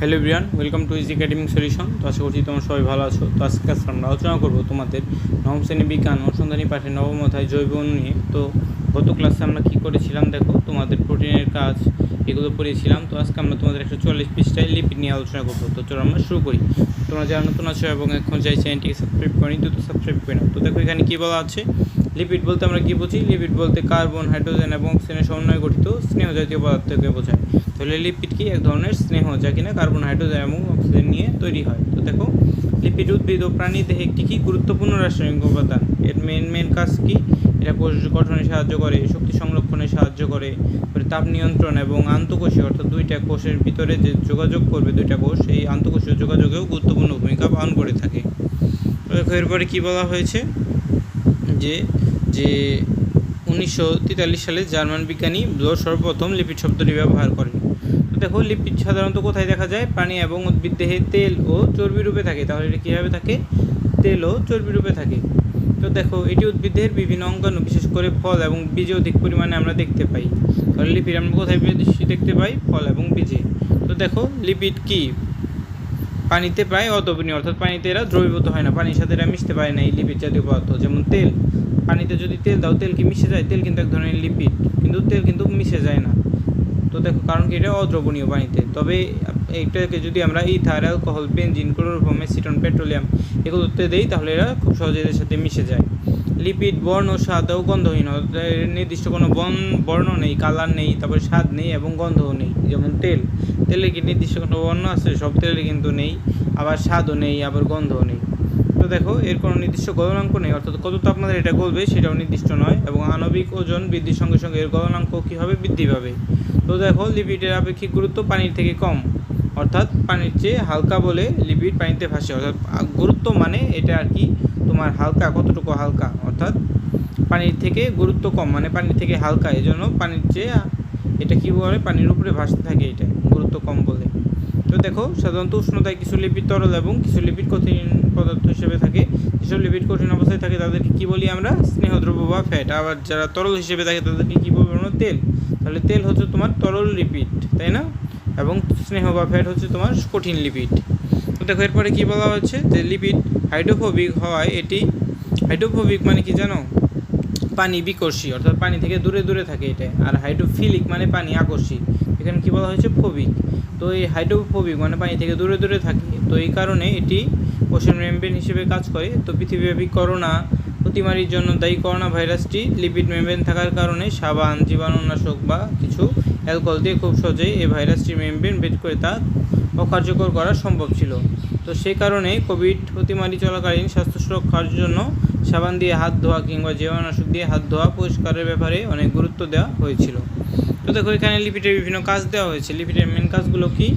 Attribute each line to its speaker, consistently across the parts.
Speaker 1: Hello Brian welcome to easy academic solution তো আশা করছি তোমরা সবাই ভালো আছো। তো আজকে আজকে আমরা আলোচনা করব তোমাদের নবম শ্রেণি বিজ্ঞান, অনুসন্ধানী পাঠের নবম অধ্যায় জৈব নিয়ে। তো গত ক্লাসে আমরা কী করেছিলাম দেখো, তোমাদের প্রোটিনের কাজ এগুলো পড়িয়েছিলাম। তো আজকে আমরা তোমাদের একশো চুয়াল্লিশ পৃষ্ঠায় লিপিড নিয়ে আলোচনা করব। তো চলো আমরা শুরু করি। তোমরা যারা নতুন আছো এবং এখন চাই চ্যানেলটিকে সাবস্ক্রাইব করি দ্রুত সাবস্ক্রাইব করে নাও। তো দেখো এখানে কী বলা আছে? লিপিড বলতে আমরা কী বুঝি? লিপিড বলতে কার্বন, হাইড্রোজেন এবং অক্সিজেনের সমন্বয়ে গঠিত স্নেহ জাতীয় পদার্থকে বোঝায়। তাহলে লিপিড কি এক ধরনের স্নেহ যা কিনা কার্বন, হাইড্রোজেন এবং অক্সিজেন নিয়ে তৈরি হয়? তো দেখো, লিপিড উদ্ভিদ ও প্রাণী দেহে একটি কি গুরুত্বপূর্ণ রাসায়নিক উপাদান? এর মেন মেন কাজ কি? এটা কোষ গঠনে সাহায্য করে, শক্তি সংরক্ষণে সাহায্য করে তাপ নিয়ন্ত্রণ এবং আন্তঃকোষীয়, অর্থাৎ দুইটা কোষের ভিতরে যে যোগাযোগ করবে দুইটা কোষ, এই আন্তঃকোষীয় যোগাযোগেও গুরুত্বপূর্ণ ভূমিকা পালন করে থাকে। এরপরে কী বলা হয়েছে? যে যে উনিশশো তেতাল্লিশ সালে জার্মান বিজ্ঞানী ব্লোর সর্বপ্রথম লিপিড শব্দটি ব্যবহার করেন। তো দেখো, লিপিড সাধারণত কোথায় দেখা যায়? প্রাণী এবং উদ্ভিদ দেহে তেল ও চর্বি রূপে থাকে। তাহলে এটা কীভাবে থাকে? তেল ও চর্বি রূপে থাকে। তো দেখো, এটি উদ্ভিদের বিভিন্ন অঙ্গাণু, বিশেষ করে ফল এবং বীজে অধিক পরিমাণে আমরা দেখতে পাই। তাহলে লিপিড আমরা কোথায় বেশি দেখতে পাই? ফল এবং বীজে। তো দেখো, লিপিড কি? পানিতে প্রায় অদ্রবণীয় অর্থাৎ পানিতে এরা দ্রবীভূত হয় না। পানির সাথে এরা মিশতে পারে না এই লিপিড জাতীয় পদার্থ, যেমন তেল। পানিতে যদি তেল দাও, তেল কি মিশে যায়? তেল কিন্তু এক ধরনের লিপিড কিন্তু তেল কিন্তু মিশে যায় না। তো দেখো, কারণ কি এটা অদ্রবণীয় পানিতে। তবে এইটাকে যদি আমরা ether, alcohol, benzene, chloroform, acetone, petroleum এগুলোতে দেই, তাহলে এরা খুব সহজে এদের সাথে মিশে যায়। লিপিড বর্ণ, স্বাদ ও গন্ধহীন নির্দিষ্ট কোনো বন, বর্ণ নেই কালার নেই, তারপরে স্বাদ নেই এবং গন্ধও নেই, যেমন তেল। তেলে কি নির্দিষ্ট কোনো বর্ণ আছে? সব তেলের কিন্তু নেই, আবার স্বাদও নেই, আবার গন্ধও নেই। তো দেখো, এর কোনো নির্দিষ্ট গলনাঙ্ক নেই, অর্থাৎ কত তাপমাত্রা এটা গলবে সেটাও নির্দিষ্ট নয়, এবং আণবিক ওজন বৃদ্ধির সঙ্গে সঙ্গে এর গলনাঙ্ক কী হবে বৃদ্ধি পাবে? তো দেখো, লিপিডের আপেক্ষিক গুরুত্ব পানির থেকে কম, অর্থাৎ পানির চেয়ে হালকা বলে লিপিড পানিতে ভাসে, অর্থাৎ গুরুত্ব মানে এটা আর কি, তোমার হালকা, কতটুকু হালকা, অর্থাৎ পানির থেকে গুরুত্ব কম মানে পানির থেকে হালকা এই জন্য পানির চেয়ে এটা কী বলে, পানির উপরে ভাসতে থাকে এটা, গুরুত্ব কম বলে। তো দেখো, সাধারণত উষ্ণতায় কিছু লিপিড তরল এবং কিছু লিপিড কঠিন পদার্থ হিসেবে থাকে। যেসব লিপিড কঠিন অবস্থায় থাকে, তাদেরকে কী বলি আমরা? স্নেহদ্রব্য বা ফ্যাট আবার যারা তরল হিসেবে থাকে, তাদেরকে কী বলব আমরা? তেল। তাহলে তেল হচ্ছে তোমার তরল লিপিড তাই না? এবং স্নেহ বা ফ্যাট হচ্ছে তোমার কঠিন লিপিড দেখো, এরপরে কী বলা হচ্ছে? যে লিপিড হাইড্রোফোবিক হওয়ায় এটি হাইড্রোফোবিক মানে কি জানো? পানি বিকর্ষী, অর্থাৎ পানি থেকে দূরে দূরে থাকে এটা। আর হাইড্রোফিলিক মানে পানি আকর্ষী। এখানে কী বলা হয়েছে? ফোবিক তো এই হাইড্রোফোবিক মানে পানি থেকে দূরে দূরে থাকে। তো এই কারণে এটি কোষের মেমব্রেন হিসেবে কাজ করে। তো পৃথিবীব্যাপী করোনা অতিমারির জন্য দায়ী করোনা ভাইরাসটি লিপিড মেমব্রেন থাকার কারণে সাবান, জীবাণুনাশক বা কিছু অ্যালকোহল দিয়ে খুব সহজেই এই ভাইরাসটির মেমব্রেন ভেদ করে তা অকার্যকর করা সম্ভব ছিল। তো সেই কারণে কোভিড অতিমারি চলাকালীন স্বাস্থ্য সুরক্ষার জন্য সাবান দিয়ে হাত ধোয়া কিংবা জীবাণুনাশক দিয়ে হাত ধোয়া পরিষ্কারের ব্যাপারে অনেক গুরুত্ব দেওয়া হয়েছিল। তো দেখো, এখানে লিপিডের বিভিন্ন কাজ দেওয়া হয়েছে। লিপিডের মেন কাজগুলো কি?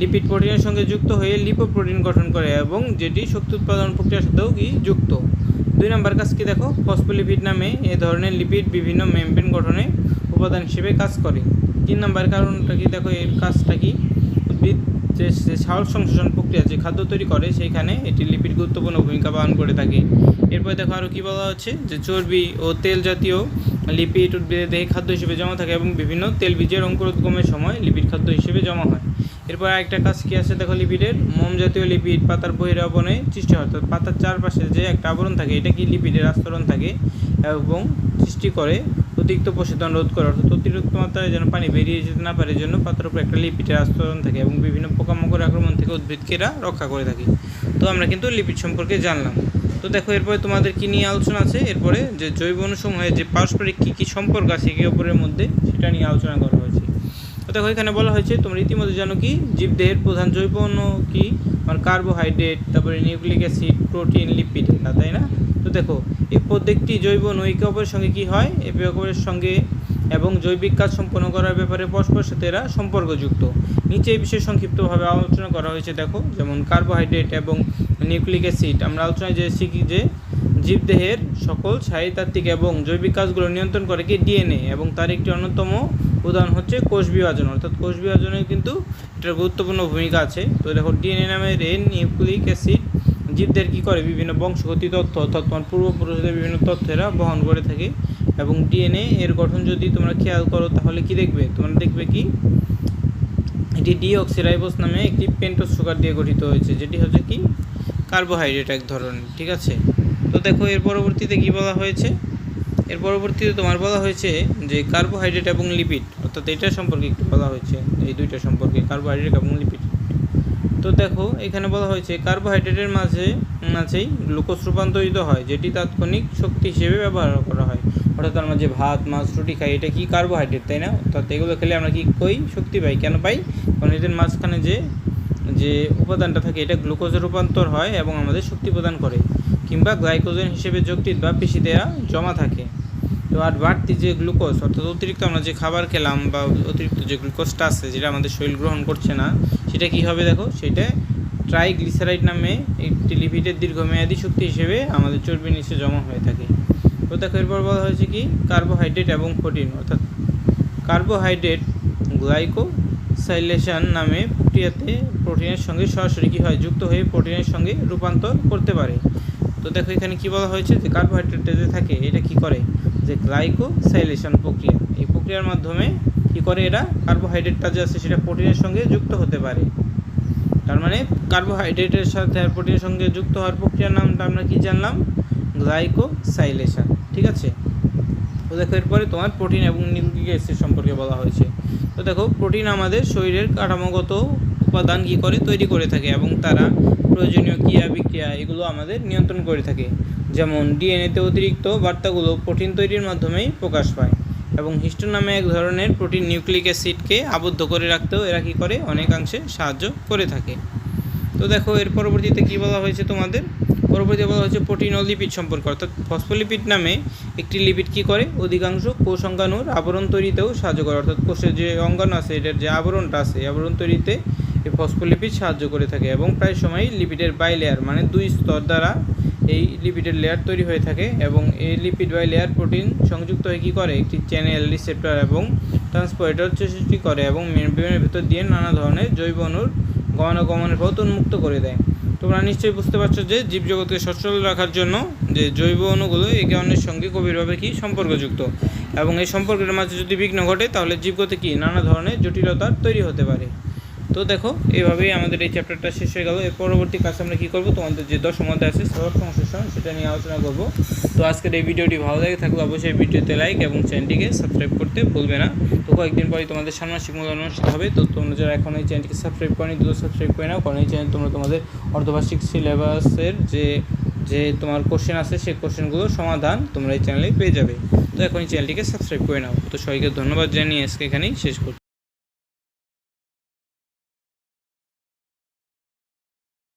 Speaker 1: লিপিড প্রোটিনের সঙ্গে যুক্ত হয়ে লিপোপ্রোটিন গঠন করে এবং যেটি শক্তি উৎপাদন প্রক্রিয়ার সাথেও কি যুক্ত। দুই নম্বর কাজ কি দেখো? ফসফোলিপিড নামে এ ধরনের লিপিড বিভিন্ন মেমব্রেন গঠনে উপাদান হিসেবে কাজ করে। তিন নম্বর কারণটা কি দেখো? এর কাজটা কি? উদ্ভিদ যে সার সংশ্লেষণ প্রক্রিয়া, যে খাদ্য তৈরি করে, সেইখানে এটি লিপিড গুরুত্বপূর্ণ ভূমিকা পালন করে থাকে। এরপরে দেখো আরও কী বলা হচ্ছে? যে চর্বি ও তেল জাতীয় লিপিড উদ্ভিদের দেহে খাদ্য হিসেবে জমা থাকে এবং বিভিন্ন তেল বীজের অঙ্কুরোদ্গমের সময় লিপিড খাদ্য হিসেবে জমা হয়। এরপর একটা কাজ কি আছে? দেখো লিপিডের মোম জাতীয় লিপিড পাতার বহিরাবরণে সৃষ্টি হয়। অর্থাৎ পাতার চারপাশে যে একটা আবরণ থাকে, এটা কি লিপিডের আস্তরণ থাকে? এবং সৃষ্টি করে অতিরিক্ত প্রশোধন রোধ করে। অর্থাৎ অতিরিক্ত মাত্রায় যেন পানি বেরিয়ে যেতে না পারে জন্য পাতার উপর একটা লিপিডের আস্তরণ থাকে এবং বিভিন্ন পোকামাকড় আক্রমণ থেকে উদ্ভিদকে এরা রক্ষা করে থাকে। তো আমরা কিন্তু লিপিড সম্পর্কে জানলাম। তো দেখো, এরপরে তোমাদের কী নিয়ে আলোচনা আছে? এরপরে যে জৈব অণুসমূহে যে পারস্পরিক কী কী সম্পর্ক আছে একে অপরের মধ্যে, সেটা নিয়ে আলোচনা করা দেখো, এখানে বলা হয়েছে, তোমরা ইতিমধ্যে জানো কি? জীবদেহের প্রধান জৈব অণু কি? মানে কার্বোহাইড্রেট, তারপরে নিউক্লিক অ্যাসিড, প্রোটিন, লিপিড, এটা, তাই না? তো দেখো, এই প্রত্যেকটি জৈব অণু একে অপরের সঙ্গে কি হয়? একে অপরের সঙ্গে এবং জৈবিক কাজ সম্পন্ন করার ব্যাপারে পরস্পর সাথে এরা সম্পর্কযুক্ত। নিচে এই বিষয়ে সংক্ষিপ্তভাবে আলোচনা করা হয়েছে, দেখো, যেমন কার্বোহাইড্রেট এবং নিউক্লিক অ্যাসিড। আমরা আলোচনায় যে শিখি যে, জীবদেহের সকল শারীরতাত্ত্বিক এবং জৈবিক কাজগুলো নিয়ন্ত্রণ করে কি? ডিএনএ এবং তার একটি অন্যতম উদাহরণ হচ্ছে কোষ বিভাজন, অর্থাৎ কোষ বিভাজনের কিন্তু এটার গুরুত্বপূর্ণ ভূমিকা আছে। তো দেখো ডিএনএ নামের এ নিউক্লিক অ্যাসিড, জীবদের কী করে? বিভিন্ন বংশগতি তথ্য অর্থাৎ তোমার পূর্বপুরুষদের বিভিন্ন তথ্য এরা বহন করে থাকে। এবং ডিএনএ এর গঠন যদি তোমরা খেয়াল করো, তাহলে কি দেখবে? তোমরা দেখবে কি? এটি ডিঅক্সিরাইবোস নামে একটি পেন্টোজ সুগার দিয়ে গঠিত হয়েছে, যেটি হচ্ছে কি? কার্বোহাইড্রেট এক ধরনের, ঠিক আছে? তো দেখো এর পরবর্তীতে কি বলা হয়েছে? এর পরবর্তীতে তোমার বলা হয়েছে যে কার্বোহাইড্রেট এবং লিপিড অর্থাৎ এটা সম্পর্কে একটু বলা হয়েছে, এই দুইটা সম্পর্কে কার্বোহাইড্রেট এবং লিপিড তো দেখো, এখানে বলা হয়েছে কার্বোহাইড্রেটের মাঝে, মাঝেই গ্লুকোজ রূপান্তরিত হয়, যেটি তাৎক্ষণিক শক্তি হিসেবে ব্যবহার করা হয়। অর্থাৎ আমরা যে ভাত, মাছ, রুটি খাই, এটা কি কার্বোহাইড্রেট তাই না? অর্থাৎ এগুলো খেলে আমরা কি কই? শক্তি পাই। কেন পাই? কারণ এদের মাঝখানে যে যে উপাদানটা থাকে, এটা গ্লুকোজে রূপান্তর হয় এবং আমাদের শক্তি প্রদান করে, কিংবা গ্লাইকোজেন হিসেবে যকৃৎ বা পেশি দেয়া জমা থাকে। তো আর বাড়তি যে গ্লুকোজ, অর্থাৎ অতিরিক্ত আমরা যে খাবার খেলাম বা অতিরিক্ত যে গ্লুকোজটা আছে, যেটা আমাদের শরীর গ্রহণ করছে না, সেটা কি হবে দেখো? সেটা ট্রাইগ্লিসারাইড নামে একটি লিপিডের দীর্ঘমেয়াদী শক্তি হিসেবে আমাদের চর্বির নিচে জমা হয়ে থাকে। তো দেখো, এরপর বলা হয়েছে কি? কার্বোহাইড্রেট এবং প্রোটিন, অর্থাৎ কার্বোহাইড্রেট গ্লাইকোসাইলেশন নামে প্রক্রিয়াতে প্রোটিনের সঙ্গে সরাসরি কী হয়? যুক্ত হয়ে প্রোটিনের সঙ্গে রূপান্তর করতে পারে। তো দেখো, এখানে কি বলা হয়েছে? যে কার্বোহাইড্রেট যে থাকে, এটা কি করে? যে গ্লাইকোসাইলেশন প্রক্রিয়া। এই প্রক্রিয়ার মাধ্যমে কি করে এরা কার্বোহাইড্রেটটা যে আছে সেটা প্রোটিনের সঙ্গে যুক্ত হতে পারে। তার মানে কার্বোহাইড্রেটের সাথে আর প্রোটিনের সঙ্গে যুক্ত হওয়ার প্রক্রিয়ার নামটা আমরা কি জানলাম? গ্লাইকোসাইলেশন ঠিক আছে? তো দেখো এরপরে তোমার প্রোটিন এবং নিউক্লিক অ্যাসিড সম্পর্কে বলা হয়েছে। তো দেখো প্রোটিন আমাদের শরীরের কাঠামোগত উপাদান কী করে তৈরি করে থাকে এবং তারা প্রয়োজনীয় ক্রিয়া বিক্রিয়া এগুলো আমাদের নিয়ন্ত্রণ করে থাকে। যেমন ডিএনএতে অতিরিক্ত বার্তাগুলো প্রোটিন তৈরির মাধ্যমেই প্রকাশ পায় এবং হিস্টোন নামে এক ধরনের প্রোটিন নিউক্লিক অ্যাসিডকে আবদ্ধ করে রাখতেও এরা কী করে? অনেকাংশে সাহায্য করে থাকে। তো দেখো, এর পরবর্তীতে কী বলা হয়েছে তোমাদের? পরবর্তীতে বলা হয়েছে প্রোটিন ও লিপিড সম্পর্ক, অর্থাৎ ফসফোলিপিড নামে একটি লিপিড কী করে? অধিকাংশ কোষ অঙ্গাণুর আবরণ তৈরিতেও সাহায্য করে, অর্থাৎ কোষের যে অঙ্গাণু আছে, এটার যে আবরণটা আছে আবরণ তৈরিতে এই ফসফোলিপিড সাহায্য করে থাকে এবং প্রায় সময় লিপিডের বাই লেয়ার মানে দুই স্তর দ্বারা এই লিপিডের লেয়ার তৈরি হয়ে থাকে এবং এই লিপিড বাই লেয়ার প্রোটিন সংযুক্ত হয়ে কী করে? একটি চ্যানেল রিসেপ্টর এবং ট্রান্সপোর্টার সৃষ্টি করে এবং মেমব্রেনের ভেতর দিয়ে নানা ধরনের জৈব অণুর গমনাগমনের পথ উন্মুক্ত করে দেয়। তোমরা নিশ্চয়ই বুঝতে পারছ যে জীবজগৎকে সচল রাখার জন্য যে জৈব অণুগুলো একে অন্যের সঙ্গে গভীরভাবে কি সম্পর্কযুক্ত? এবং এই সম্পর্কের মাঝে যদি বিঘ্ন ঘটে, তাহলে জীবগতে কি নানা ধরনের জটিলতার তৈরি হতে পারে? তো দেখো, এইভাবেই আমাদের এই চ্যাপ্টারটা শেষ হয়ে গেল। এর পরবর্তী কাজে আমরা কী করব? তোমাদের যে দশম অধ্যায় আছে সড়ক সংশ্লেষণ সেটা নিয়ে আলোচনা করব। তো আজকের এই ভিডিওটি ভালো লাগে থাকলে অবশ্যই ভিডিওতে লাইক এবং চ্যানেলটিকে সাবস্ক্রাইব করতে ভুলবে না। তো কয়েকদিন পরে তোমাদের ষান্মাসিক মূল্যায়ন অনুষ্ঠিত হবে। তো তোমরা যারা এখন এই চ্যানেলটিকে সাবস্ক্রাইব করেনি, দ্রুত সাবস্ক্রাইব করে নাও। কারণ এই চ্যানেল তোমরা তোমাদের অর্ধবার্ষিক সিলেবাসের যে যে তোমার কোশ্চেন আছে, সেই কোশ্চেনগুলোর সমাধান তোমরা এই চ্যানেলে পেয়ে যাবে। তো এখন এই চ্যানেলটিকে সাবস্ক্রাইব করে নাও। তো সবাইকে ধন্যবাদ জানিয়ে আজকে এখানেই শেষ করছি।